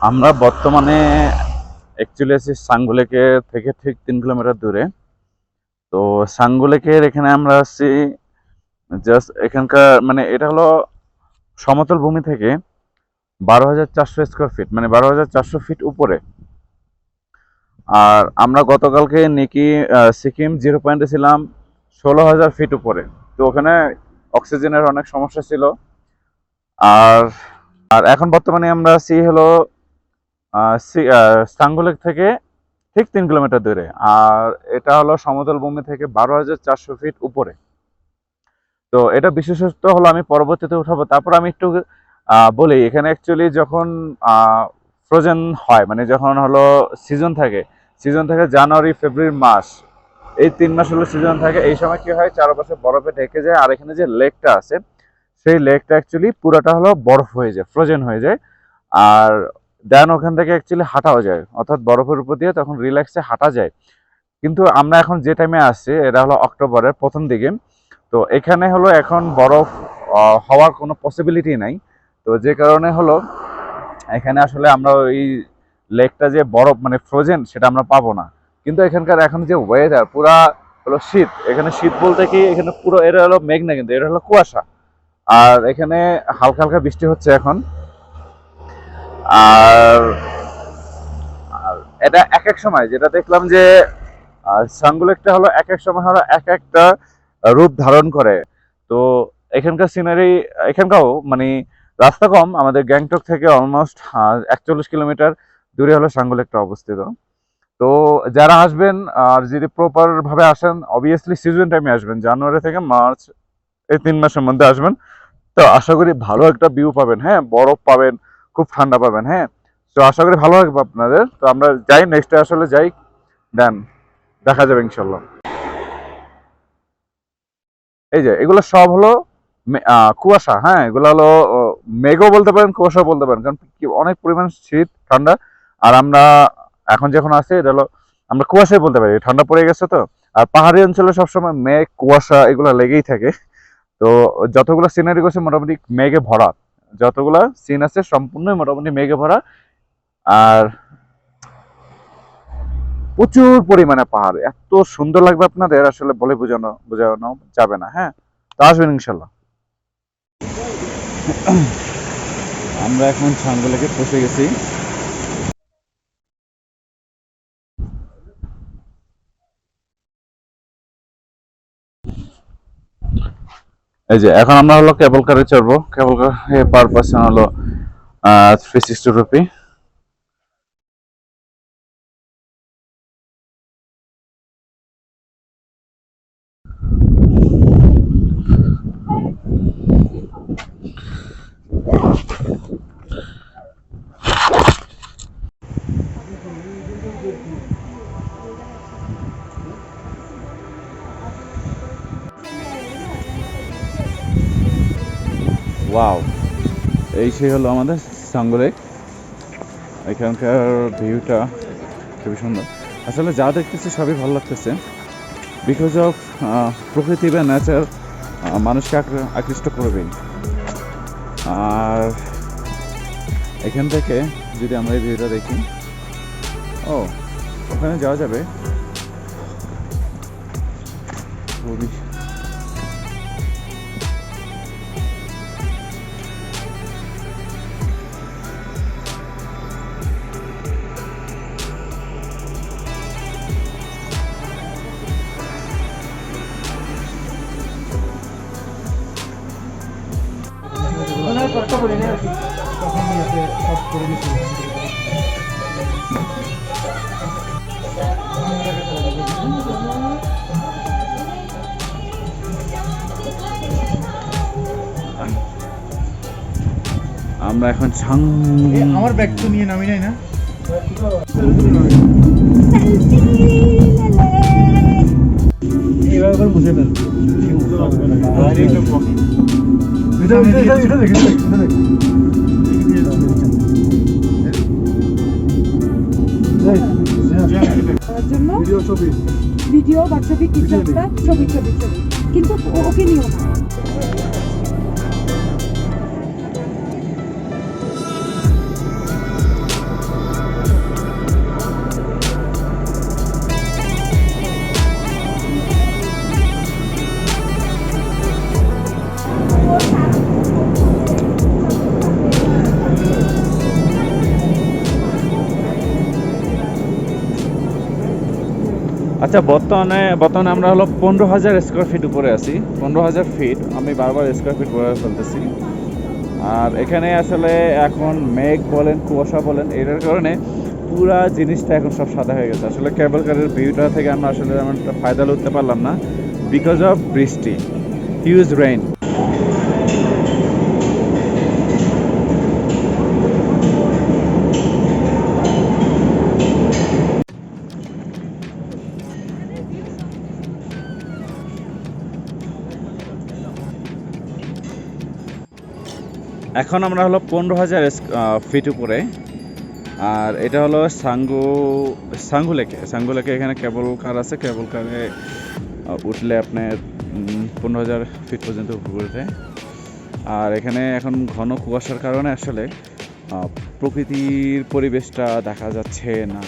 আমরা বর্তমানে অ্যাকচুয়ালি আছি সাঙ্গুলেকে থেকে ঠিক তিন কিলোমিটার দূরে। তো সাঙ্গুলেকের এখানে আমরা আছি জাস্ট এখানকার মানে এটা হলো সমতল ভূমি থেকে বারো হাজার চারশো স্কোয়ার ফিট মানে বারো হাজার চারশো ফিট উপরে। আর আমরা গতকালকে নিকি সিকিম জিরো পয়েন্টে ছিলাম ষোলো হাজার ফিট উপরে। তো ওখানে অক্সিজেনের অনেক সমস্যা ছিল। আর আর এখন বর্তমানে আমরা আছি হলো আহ, সাঙ্গুলেক থেকে ঠিক তিন কিলোমিটার দূরে। আর এটা হলো সমতল ভূমি থেকে বারো হাজার চারশো ফিট উপরে। তো এটা বিশেষত্ব হলো আমি পরবর্তীতে উঠাবো। তারপর আমি একটু বলি এখানে অ্যাকচুয়ালি যখন ফ্রোজেন হয় মানে যখন হলো সিজন থাকে সিজন থাকে জানুয়ারি ফেব্রুয়ারি মাস এই তিন মাস হলো সিজন থাকে। এই সময় কি হয় চারপাশে বরফে ঢেকে যায় আর এখানে যে লেকটা আছে সেই লেকটা অ্যাকচুয়ালি পুরোটা হলো বরফ হয়ে যায় ফ্রোজেন হয়ে যায়। আর দেন ওখান থেকে অ্যাকচুয়ালি হাঁটাও যায়। অর্থাৎ বরফের উপর দিয়ে তখন রিল্যাক্সে হাঁটা যায়। কিন্তু আমরা এখন যে টাইমে আসছি, এটা হলো অক্টোবরের প্রথম দিকে। তো এখানে হলো এখন বরফ হওয়ার কোনো পসিবিলিটি নাই। তো যে কারণে হলো, এখানে আসলে আমরা ওই লেকটা যে বরফ মানে ফ্রোজেন সেটা আমরা পাবো না। কিন্তু এখানকার এখন যে ওয়েদার পুরা হলো শীত। এখানে শীত বলতে কি, এখানে পুরো, এটা হলো মেঘ না কিন্তু, এটা হলো কুয়াশা। আর এখানে হালকা হালকা বৃষ্টি হচ্ছে এখন। আর এটা এক এক সময়, যেটা দেখলাম যে সাঙ্গুলেকটা হলো এক এক সময় হলো এক একটা রূপ ধারণ করে। তো এখানকার সিনারি এখানকাও মানে রাস্তা কম, আমাদের গ্যাংটক থেকে অলমোস্ট একচল্লিশ কিলোমিটার দূরে হলো সাঙ্গুলেকটা অবস্থিত। তো যারা আসবেন আর যদি প্রপারভাবে আসেন অবভিয়াসলি সিজন টাইমে আসবেন। জানুয়ারি থেকে মার্চ, এই তিন মাসের মধ্যে আসবেন। তো আশা করি ভালো একটা ভিউ পাবেন হ্যাঁ বরফ পাবেন খুব ঠান্ডা পাবেন হ্যাঁ? তো আশা করি ভালো লাগবে আপনাদের। তো আমরা যাই নেক্সট আসলে যাই। দেন, দেখা যাবে ইনশাল্লাহ। এই যে, এগুলো সব হলো কুয়াশা হ্যাঁ? এগুলো হলো মেঘও বলতে পারেন, কুয়াশাও বলতে পারেন। কারণ অনেক পরিমাণ শীত, ঠান্ডা। আর আমরা এখন যখন আছি, এটা হলো, আমরা কুয়াশাই বলতে পারি। ঠান্ডা পড়ে গেছে তো। আর পাহাড়ি অঞ্চলে সবসময় মেঘ, কুয়াশা, এগুলো লেগেই থাকে। তো যতগুলো সিনারি করছে, মোটামুটি মেঘে ভরা। যতগুলো সিন আছে, সম্পূর্ণই মোটামুটি মেঘে ভরা। আর প্রচুর পরিমাণে পাহাড়। এত সুন্দর লাগবে আপনাদের, আসলে বলে বোঝানো বোঝানো যাবে না হ্যাঁ? তো আসবেন ইনশাল্লাহ আমরা এখন ছাঙ্গলেকে পৌঁছে গেছি। এই যে, এখন আমরা হলো কেবল কারে চড়বো কেবল কার পার পার্সন হলো থ্রি সিক্সটি রুপি ওয়াও এই সেই হলো আমাদের সাঙ্গলেক। এখানকার ভিউটা খুবই সুন্দর। আসলে যা দেখতেছি সবই ভালো লাগতেছে। বিকজ অফ প্রকৃতি বা নেচার মানুষকে আকৃ- আকৃষ্ট করবেই। আর এখান থেকে যদি আমরা এই ভিউটা দেখি, ও, ওখানে যাওয়া যাবে। খুবই আমরা এখন ছাং আমার ব্যাগ তো নিয়ে নামি নাই না। এইভাবে করে মুছে ফেল। ভিডিও ছবি। ছবি কিছু একটা ছবি ছবি ছবি। কিন্তু ওকে নিও না। আচ্ছা বর্তমানে বর্তমানে আমরা হলো পনেরো হাজার স্কোয়ার ফিট উপরে আছি। পনেরো হাজার ফিট আমি বারবার স্কোয়ার ফিট বলে ফেলতেছি। আর এখানে আসলে এখন মেঘ বলেন, কুয়াশা বলেন, এটার কারণে পুরা জিনিসটা এখন সব সাদা হয়ে গেছে। আসলে কেবল কারের ভিউটা থেকে আমরা আসলে তেমন একটা ফায়দা লুটতে পারলাম না বিকজ অফ বৃষ্টি হিউজ রেইন এখন আমরা হলো পনেরো হাজার ফিট উপরে। আর এটা হলো সাঙ্গু সাঙ্গু লেকে। সাঙ্গু লেকে এখানে কেবল কার আছে। কেবল কারে উঠলে আপনার পনেরো হাজার ফিট পর্যন্ত উপরে ওঠে আর এখানে এখন ঘন কুয়াশার কারণে আসলে প্রকৃতির পরিবেশটা দেখা যাচ্ছে না।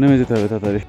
নেমে যেতে হবে তাড়াতাড়ি।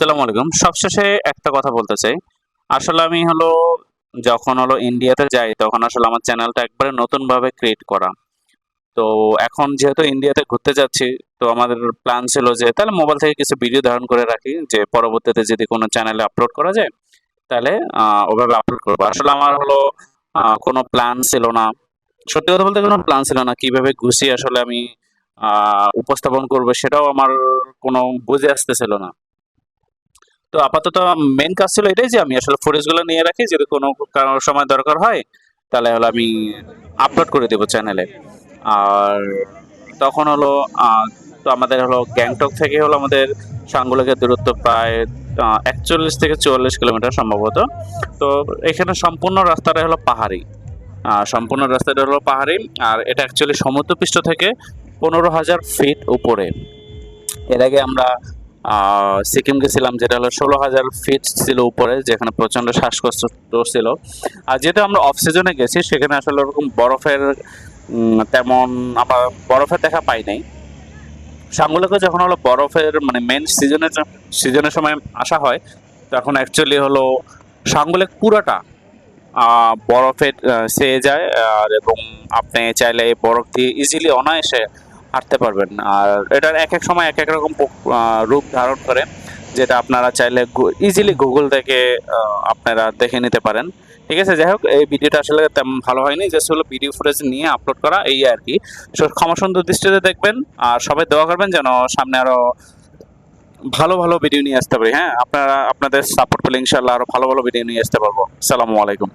আসসালামু আলাইকুম। সবশেষে একটা কথা বলতে চাই। আসলে আমি হলো, যখন হলো ইন্ডিয়াতে যাই, তখন আসলে আমার চ্যানেলটা একবারে নতুন ভাবে ক্রিয়েট করা। তো এখন যেহেতু ইন্ডিয়াতে ঘুরতে যাচ্ছি, তো আমাদের প্ল্যান ছিল যে, তাহলে মোবাইল থেকে কিছু ভিডিও ধারণ করে রাখি, যে পরবর্তীতে যদি কোনো চ্যানেলে আপলোড করা যায়, তাহলে ওভাবে আপলোড করব। আসলে আমার হলো কোনো প্ল্যান ছিল না। সত্যি কথা বলতে কোনো প্ল্যান ছিল না, কীভাবে গুছিয়ে আসলে আমি উপস্থাপন করব সেটাও আমার কোনো বুঝে আসতেছিল না। তো আপাতত মেন কাজ ছিল এটাই যে আমি আসলে ফুটেজগুলো নিয়ে রাখি, যদি কোনো সময় দরকার হয়, তাহলে হলো আমি আপলোড করে দেবো চ্যানেলে আর তখন হলো তো আমাদের হলো গ্যাংটক থেকে হলো আমাদের সাঙ্গুলাকের দূরত্ব প্রায় একচল্লিশ থেকে চুয়াল্লিশ কিলোমিটার সম্ভবত। তো এখানে সম্পূর্ণ রাস্তাটা হলো পাহাড়ি। সম্পূর্ণ রাস্তাটা হলো পাহাড়ি, আর এটা অ্যাকচুয়ালি সমুদ্রপৃষ্ঠ থেকে পনেরো হাজার ফিট উপরে। এর আগে আমরা সিকিম গেছিলাম, যেটা হলো ষোলো হাজার ফিট ছিল উপরে, যেখানে প্রচণ্ড শ্বাসকষ্ট ছিল। আর যেহেতু আমরা অফ সিজনে গেছি, সেখানে আসলে ওরকম বরফের তেমন আবার বরফের দেখা পাই নাই। সাঙ্গুলাকে যখন হলো বরফের মানে মেন সিজনের সিজনের সময় আসা হয়, তখন অ্যাকচুয়ালি হলো সাঙ্গুলেক পুরাটা বরফে সেয়ে যায়। আর এবং আপনি চাইলে বরফ দিয়ে ইজিলি অনায়াসে হাঁটতে পারবেন। আর এটার এক এক সময় এক এক রকম রূপ ধারণ করে, যেটা আপনারা চাইলে ইজিলি গুগল থেকে আপনারা দেখে নিতে পারেন। ঠিক আছে? যাই হোক, এই ভিডিওটা আসলে তেমন ভালো হয়নি। জাস্ট হলো ভিডিও ফুটেজ নিয়ে আপলোড করা, এই আর কি। ক্ষমা সুন্দর দৃষ্টিতে দেখবেন, আর সবাই দোয়া করবেন যেন সামনে আরও ভালো ভালো ভিডিও নিয়ে আসতে পারি। হ্যাঁ আপনারা, আপনাদের সাপোর্ট পেলে ইনশাল্লাহ আরও ভালো ভালো ভিডিও নিয়ে আসতে পারব। সালামু আলাইকুম।